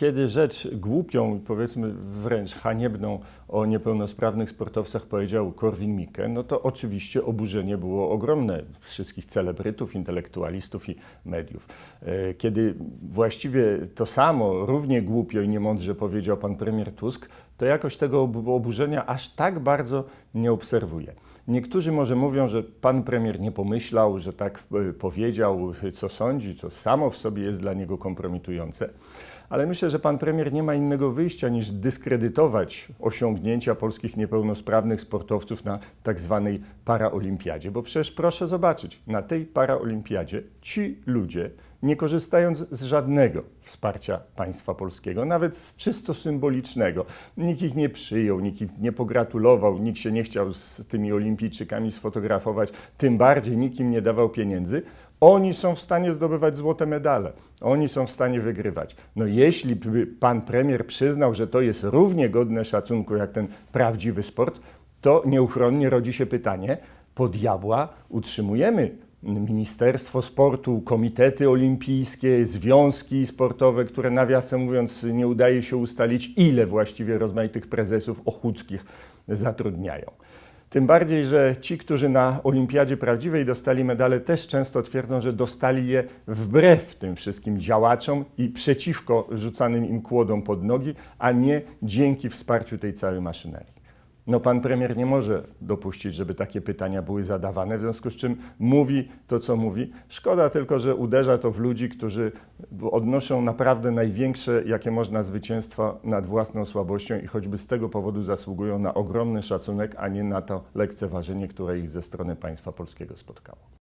kiedy rzecz głupią, powiedzmy wręcz haniebną o niepełnosprawnych sportowcach powiedział Korwin-Mikke, no to oczywiście oburzenie było ogromne wszystkich celebrytów, intelektualistów i mediów. E, Kiedy właściwie to samo, równie głupio i niemądrze powiedział pan premier Tusk, to jakoś tego ob- oburzenia aż tak bardzo nie obserwuję. Niektórzy może mówią, że pan premier nie pomyślał, że tak e, powiedział, co sądzi, co samo w sobie jest dla niego kompromitujące. Ale myślę, że pan premier nie ma innego wyjścia niż dyskredytować osiągnięcia polskich niepełnosprawnych sportowców na tak zwanej paraolimpiadzie. Bo przecież proszę zobaczyć, na tej paraolimpiadzie ci ludzie, nie korzystając z żadnego wsparcia państwa polskiego, nawet z czysto symbolicznego, nikt ich nie przyjął, nikt ich nie pogratulował, nikt się nie chciał z tymi olimpijczykami sfotografować, tym bardziej nikt im nie dawał pieniędzy, oni są w stanie zdobywać złote medale. Oni są w stanie wygrywać. No jeśli by pan premier przyznał, że to jest równie godne szacunku jak ten prawdziwy sport, to nieuchronnie rodzi się pytanie, po diabła utrzymujemy Ministerstwo Sportu, komitety olimpijskie, związki sportowe, które nawiasem mówiąc nie udaje się ustalić, ile właściwie rozmaitych prezesów ochuckich zatrudniają. Tym bardziej, że ci, którzy na Olimpiadzie Prawdziwej dostali medale, też często twierdzą, że dostali je wbrew tym wszystkim działaczom i przeciwko rzucanym im kłodom pod nogi, a nie dzięki wsparciu tej całej maszynerii. No pan premier nie może dopuścić, żeby takie pytania były zadawane, w związku z czym mówi to, co mówi. Szkoda tylko, że uderza to w ludzi, którzy odnoszą naprawdę największe, jakie można zwycięstwa nad własną słabością i choćby z tego powodu zasługują na ogromny szacunek, a nie na to lekceważenie, które ich ze strony państwa polskiego spotkało.